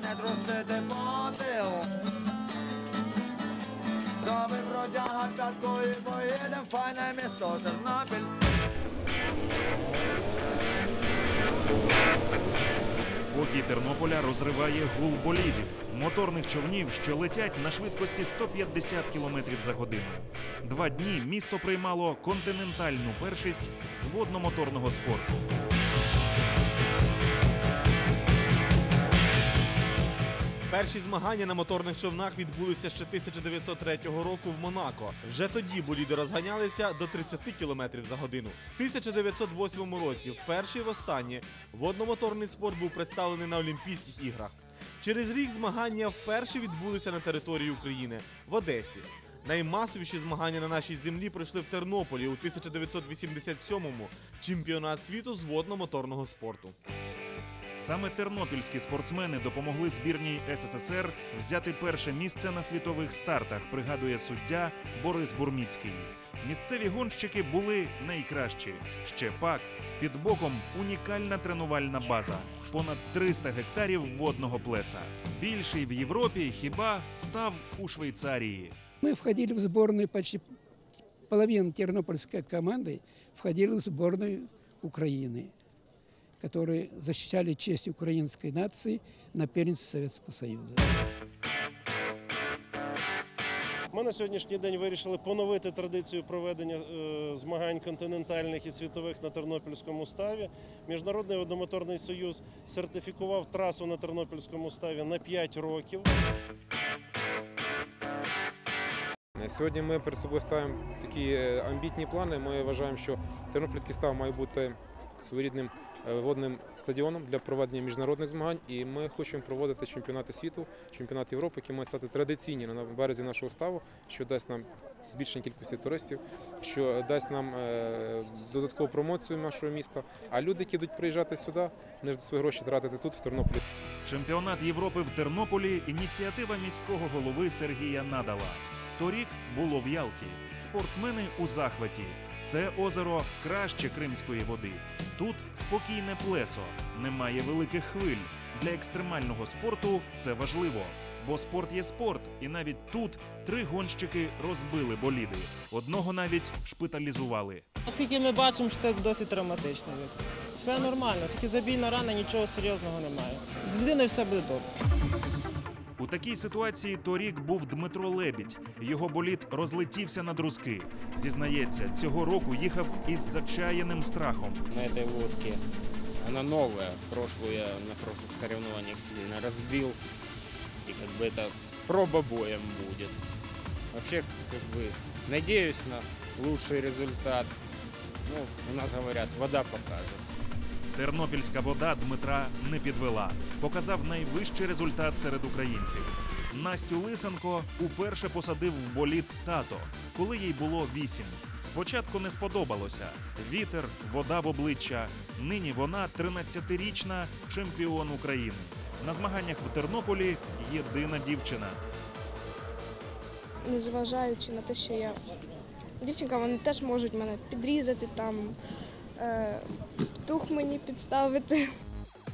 Не трусити мотив. Зробив бродяга п'ятку і поїдем файне місто Тернопіль. Спокій Тернополя розриває гул болідів, моторних човнів, що летять на швидкості 150 км за годину. Два дні місто приймало континентальну першість з водно-моторного спорту. Перші змагання на моторних човнах відбулися ще 1903 року в Монако. Вже тоді боліди розганялися до 30 км за годину. В 1908 році, вперше і востаннє, водномоторний спорт був представлений на Олімпійських іграх. Через рік змагання вперше відбулися на території України в Одесі. Наймасовіші змагання на нашій землі пройшли в Тернополі у 1987-му чемпіонат світу з водно-моторного спорту. Саме тернопільські спортсмени допомогли збірній СССР взяти перше місце на світових стартах, пригадує суддя Борис Бурміцький. Місцеві гонщики були найкращі. Ще пак під боком унікальна тренувальна база, понад 300 гектарів водного плеса. Більший в Європі хіба став у Швейцарії. Мы входили в сборную почти половина тернопольской команды входили в сборную Украины, которые защищали честь украинской нации на первенстве Советского Союза. Ми на сьогоднішній день вирішили поновити традицію проведення е, змагань континентальних і світових на Тернопільському ставі. Міжнародний водомоторний союз сертифікував трасу на Тернопільському ставі на 5 років. На Сьогодні ми перед собою ставимо такі е, амбітні плани. Ми вважаємо, що Тернопільський став має бути своєрідним водним стадіоном для проведення міжнародних змагань. І ми хочемо проводити чемпіонати світу, чемпіонат Європи, які мають стати традиційні на березі нашого ставу, що дасть нам збільшення кількості туристів, що дасть нам е, додаткову промоцію нашого міста. А люди, які будуть приїжджати сюди, вони ж свої гроші тратити тут, в Тернополі. Чемпіонат Європи в Тернополі ініціатива міського голови Сергія Надала. Торік було в Ялті. Спортсмени у захваті. Це озеро краще кримської води. Тут спокійне плесо, немає великих хвиль. Для екстремального спорту це важливо. Бо спорт є спорт, і навіть тут три гонщики розбили боліди. Одного навіть шпиталізували. Оскільки ми бачимо, що це досить травматичний вид. Все нормально, тільки забійна рана, нічого серйозного немає. З людиною все буде добре. У такій ситуації торік був Дмитро Лебідь. Його болід розлетівся на друзки. Зізнається, цього року їхав із зачаяним страхом. на этой лодке. Она новая, прошлую я на прошлых соревнованиях сильно разбил. И как бы это проба боем будет. Вообще, как бы, надеюсь на лучший результат. Ну, у нас говорят, вода покажет. Тернопільська вода Дмитра не підвела. Показав найвищий результат серед українців. Настю Лисенко уперше посадив в боліт тато, коли їй було вісім. Спочатку не сподобалося. Вітер, вода в обличчя. Нині вона 13-річна чемпіон України. На змаганнях в Тернополі єдина дівчина. незважаючи на те, що я дівчинка, вони теж можуть мене підрізати, там е, тух мені підставити.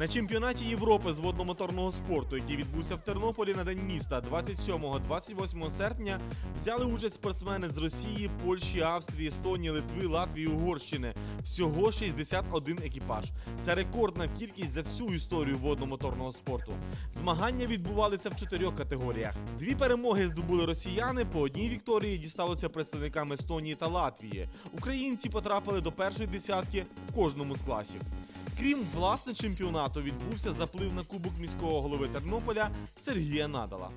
На чемпіонаті Європи з водномоторного спорту, який відбувся в Тернополі на день міста 27-28 серпня, взяли участь спортсмени з Росії, Польщі, Австрії, Естонії, Литви, Латвії, Угорщини. Всього 61 екіпаж. Це рекордна кількість за всю історію водномоторного спорту. Змагання відбувалися в чотирьох категоріях. Дві перемоги здобули росіяни. По одній вікторії дісталося представникам Естонії та Латвії. Українці потрапили до першої десятки в кожному з класів. Крім власне чемпіонату, відбувся заплив на кубок міського голови Тернополя Сергія Надала.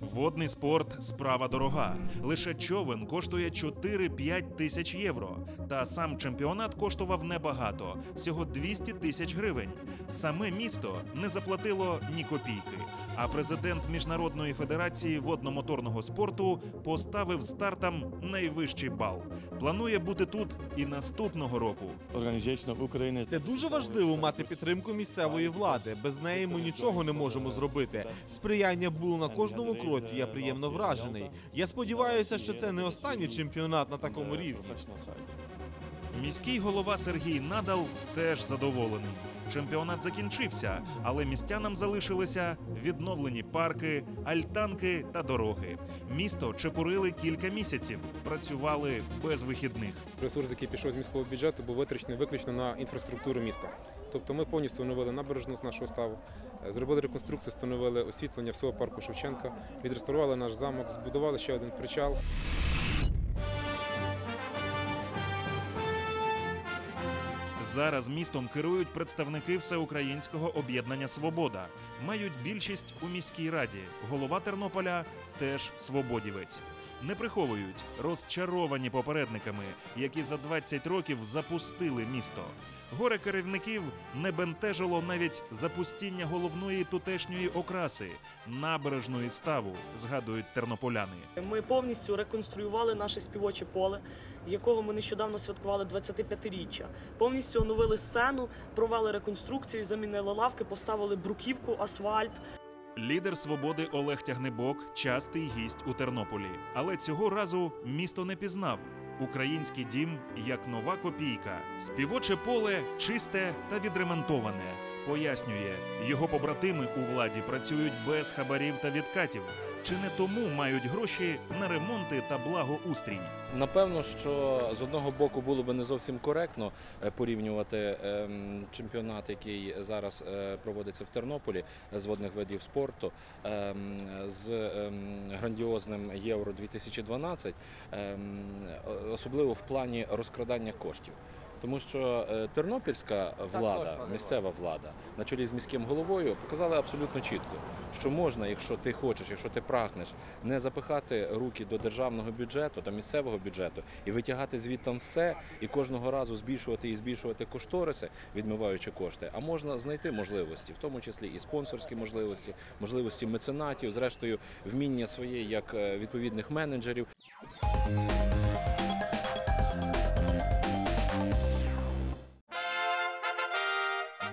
Водний спорт справа дорога. Лише човен коштує 4-5 тисяч євро. Та сам чемпіонат коштував небагато всього 200 тисяч гривень. Саме місто не заплатило ні копійки. А президент Міжнародної федерації водномоторного спорту поставив стартам найвищий бал. Планує бути тут і наступного року. Of Ukraine. Це дуже важливо мати підтримку місцевої влади. Без неї ми нічого не можемо зробити. Сприяння було на кожному кроці. Я приємно вражений. Я сподіваюся, що це не останній чемпіонат на такому рівні. Міський голова Сергій Надал теж задоволений. Чемпіонат закінчився, але містянам залишилися відновлені парки, альтанки та дороги. Місто чепурили кілька місяців, працювали без вихідних. Ресурс, який пішов з міського бюджету, був витрачений виключно на інфраструктуру міста. Тобто ми повністю оновили набережну нашого ставу, е, зробили реконструкцію, встановили освітлення всього парку Шевченка, відреставрували наш замок, збудували ще один причал. Зараз містом керують представники всеукраїнського об'єднання Свобода. Мають більшість у міській раді. Голова Тернополя теж свободівець. Не приховують розчаровані попередниками, які за 20 років запустили місто. Горе керівників не бентежило навіть запустіння головної тутешньої окраси набережної ставу, згадують тернополяни. Ми повністю реконструювали наше співоче поле, якого ми нещодавно святкували 25-річчя. Повністю оновили сцену, провели реконструкцію, замінили лавки, поставили бруківку, асфальт. Лідер свободи Олег Тягнебок частий гість у Тернополі. Але цього разу місто не пізнав. Український дім як нова копійка. Співоче поле чисте та відремонтоване. Пояснює, його побратими у владі працюють без хабарів та відкатів. Чи не тому мають гроші на ремонти та благоустрій? Напевно, що з одного боку було би не зовсім коректно е, порівнювати ем, чемпіонат, який зараз е, проводиться в Тернополі з водних видів спорту, ем, з ем, грандіозним Євро 2012, ем, особливо в плані розкрадання коштів. Тому що е, тернопільська влада, місцева влада на чолі з міським головою показали абсолютно чітко, що можна, якщо ти хочеш, якщо ти прагнеш, не запихати руки до державного бюджету, до місцевого бюджету і витягати звідтам все, і кожного разу збільшувати і збільшувати кошториси, відмиваючи кошти. А можна знайти можливості, в тому числі і спонсорські можливості, можливості меценатів, зрештою, вміння своє як е, відповідних менеджерів.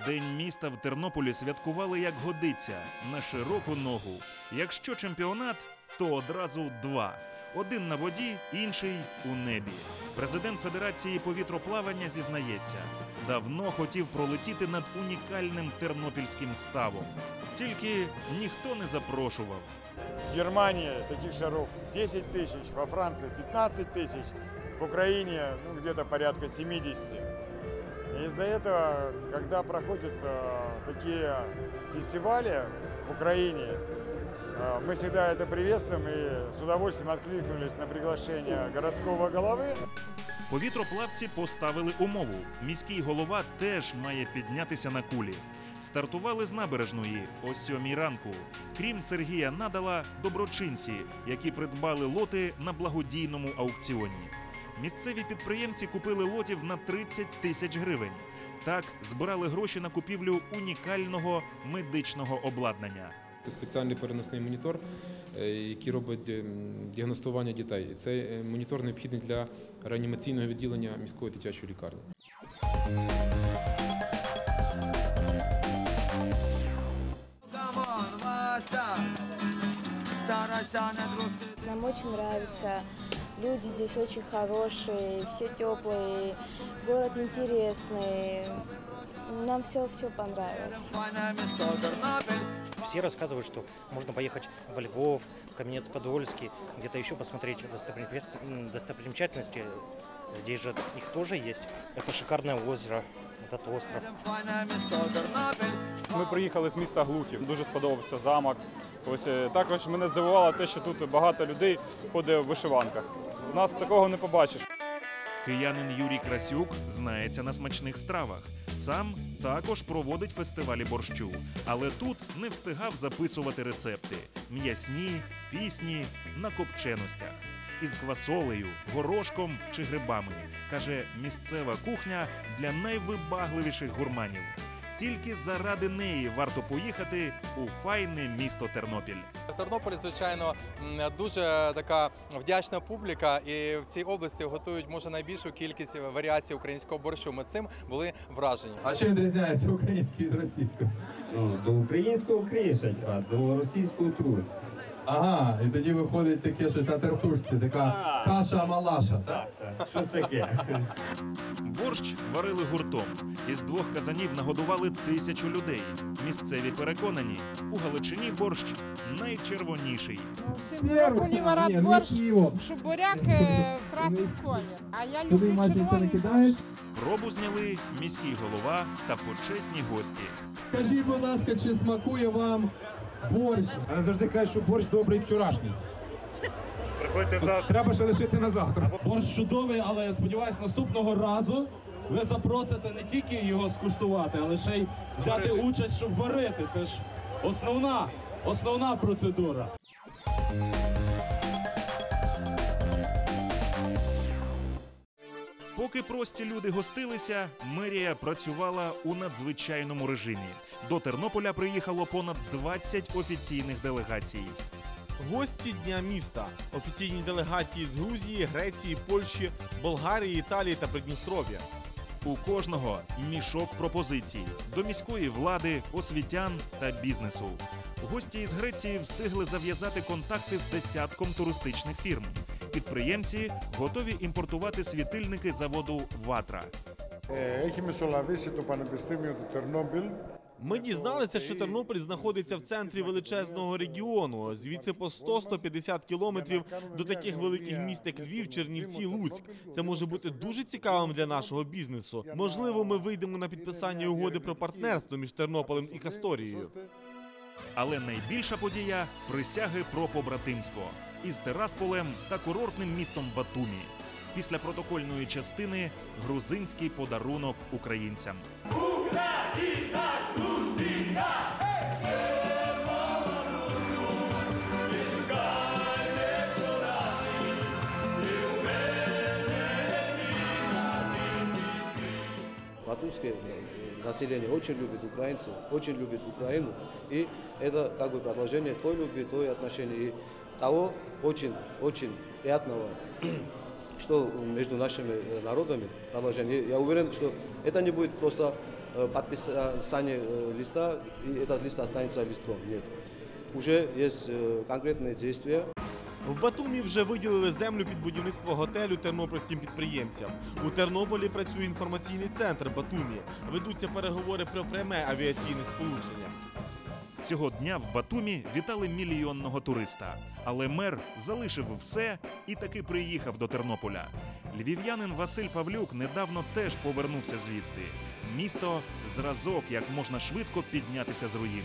День міста в Тернополі святкували як годиться на широку ногу. Якщо чемпіонат, то одразу два: один на воді, інший у небі. Президент Федерації повітроплавання зізнається, давно хотів пролетіти над унікальним тернопільським ставом. Тільки ніхто не запрошував. В Германии таких шаров 10 тысяч, во Франции 15 тысяч, в Украине ну, где-то порядка 70. И из-за этого, когда проходят э, такие фестивали в Украине, э, мы всегда это приветствуем и с удовольствием откликнулись на приглашение городского головы. Повітроплавці поставили умову. Міський голова теж має піднятися на кулі. Стартували з набережної о сьомій ранку. Крім Сергія Надала, доброчинці, які придбали лоти на благодійному аукціоні. Місцеві підприємці купили лотів на 30 тисяч гривень. Так збирали гроші на купівлю унікального медичного обладнання. Це спеціальний переносний монітор, е, який робить е, діагностування дітей. Цей е, монітор необхідний для реанімаційного відділення міської дитячої лікарні. Нам очень нравится. Люди здесь очень хорошие, все теплые, город интересный. Нам все все понравилось. Все рассказывают, что можно поехать во Львов, в Каменец-Подольский, где-то еще посмотреть достопримечательности. Здесь же их тоже есть. Это шикарное озеро, этот остров. Ми приїхали з міста Глухів, дуже сподобався замок. Ось е, також мене здивувало те, що тут багато людей ходить в вишиванках. У нас такого не побачиш. Киянин Юрій Красюк знається на смачних стравах. Сам також проводить фестивалі борщу, але тут не встигав записувати рецепти: м'ясні, пісні на копченостях. Із квасолею, горошком чи грибами. каже місцева кухня для найвибагливіших гурманів. Тільки заради неї варто поїхати у файне місто Тернопіль. В Тернополі, звичайно, дуже така вдячна публіка, і в цій області готують може найбільшу кількість варіацій українського борщу. Ми цим були вражені. А що відрізняється український від російського? Ну, до українського кришать, а до російського труд. Ага, і тоді виходить таке щось на тертушці, така каша малаша. Так, так, щось таке. Борщ варили гуртом. Із двох казанів нагодували тисячу людей. Місцеві переконані, у Галичині борщ найчервоніший. В Симферополі варять борщ, щоб буряк е, втратив колір. А я люблю червоний борщ. Пробу зняли міський голова та почесні гості. Скажіть, будь ласка, чи смакує вам борщ? Але завжди кажуть, що борщ добрий вчорашній. Приходьте завтра. Треба ще лишити на завтра. Борщ чудовий, але я сподіваюся, наступного разу ви запросите не тільки його скуштувати, але ще й взяти участь, щоб варити. Це ж основна, основна процедура. Поки прості люди гостилися, мерія працювала у надзвичайному режимі. До Тернополя приїхало понад 20 офіційних делегацій. Гості дня міста, офіційні делегації з Грузії, Греції, Польщі, Болгарії, Італії та Придністров'я. У кожного мішок пропозицій до міської влади, освітян та бізнесу. Гості із Греції встигли зав'язати контакти з десятком туристичних фірм. Підприємці готові імпортувати світильники заводу Ватра. Έχει μεσολαβήσει το Πανεπιστήμιο του Τερνόμπιλ. ми дізналися, що Тернопіль знаходиться в центрі величезного регіону. Звідси по 100-150 кілометрів до таких великих міст, як Львів, Чернівці, Луцьк. Це може бути дуже цікавим для нашого бізнесу. Можливо, ми вийдемо на підписання угоди про партнерство між Тернополем і Касторією. Але найбільша подія присяги про побратимство із Терасполем та курортним містом Батумі. Після протокольної частини грузинський подарунок українцям. Батумское э, население очень любит украинцев, очень любит Украину. И это как бы продолжение той любви, той отношений. И того очень, очень приятного, что между нашими э, народами продолжение. Я уверен, что это не будет просто э, подписание э, листа, и этот лист останется листом. Нет. Уже есть конкретные действия. В Батумі вже виділили землю під будівництво готелю тернопільським підприємцям. У Тернополі працює інформаційний центр Батумі. Ведуться переговори про пряме авіаційне сполучення. Цього дня в Батумі вітали мільйонного туриста. Але мер залишив все і таки приїхав до Тернополя. Львів'янин Василь Павлюк недавно теж повернувся звідти. Місто зразок, як можна швидко піднятися з руїн.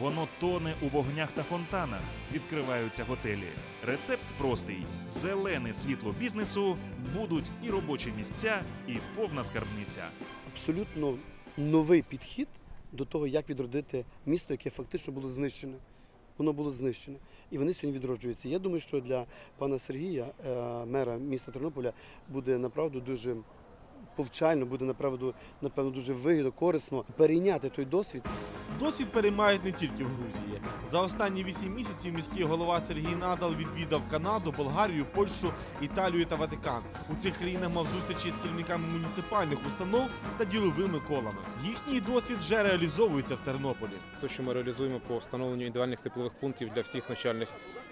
Воно тоне у вогнях та фонтанах. Відкриваються готелі. Рецепт простий: зелене світло бізнесу, будуть і робочі місця, і повна скарбниця. абсолютно новий підхід до того, як відродити місто, яке фактично було знищене. Воно було знищене. І вони сьогодні відроджуються. Я думаю, що для пана Сергія, е, мера міста Тернополя, буде направду дуже повчально, буде направду, напевно, дуже вигідно, корисно перейняти той досвід Досвід переймають не тільки в Грузії. За останні вісім місяців міський голова Сергій Надал відвідав Канаду, Болгарію, Польщу, Італію та Ватикан. У цих країнах мав зустрічі з керівниками муніципальних установ та діловими колами. Їхній досвід вже реалізовується в Тернополі. Те, що ми реалізуємо по встановленню індивідуальних теплових пунктів для всіх навчальних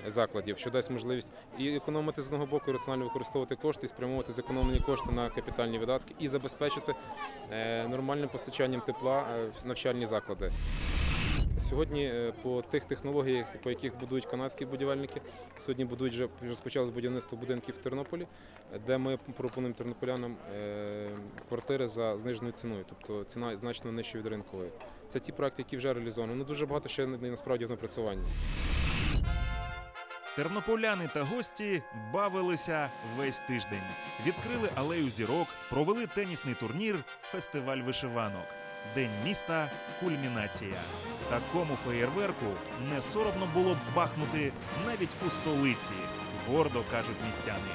закладів, що дасть можливість і економити з одного боку, і раціонально використовувати кошти, і спрямовувати зекономлені кошти на капітальні видатки і забезпечити е, нормальним постачанням тепла е, в навчальні заклади. Сьогодні е, по тих технологіях, по яких будують канадські будівельники, сьогодні будують вже розпочалось будівництво будинків в Тернополі, де ми пропонуємо тернополянам квартири за зниженою ціною, тобто ціна значно нижча від ринкової. Це ті проекти, які вже реалізовані. Ну дуже багато ще насправді в напрацюванні. Тернополяни та гості бавилися весь тиждень. Відкрили алею зірок, провели тенісний турнір, фестиваль вишиванок. День міста кульмінація. Такому феєрверку не соромно було б бахнути навіть у столиці, гордо кажуть містяни.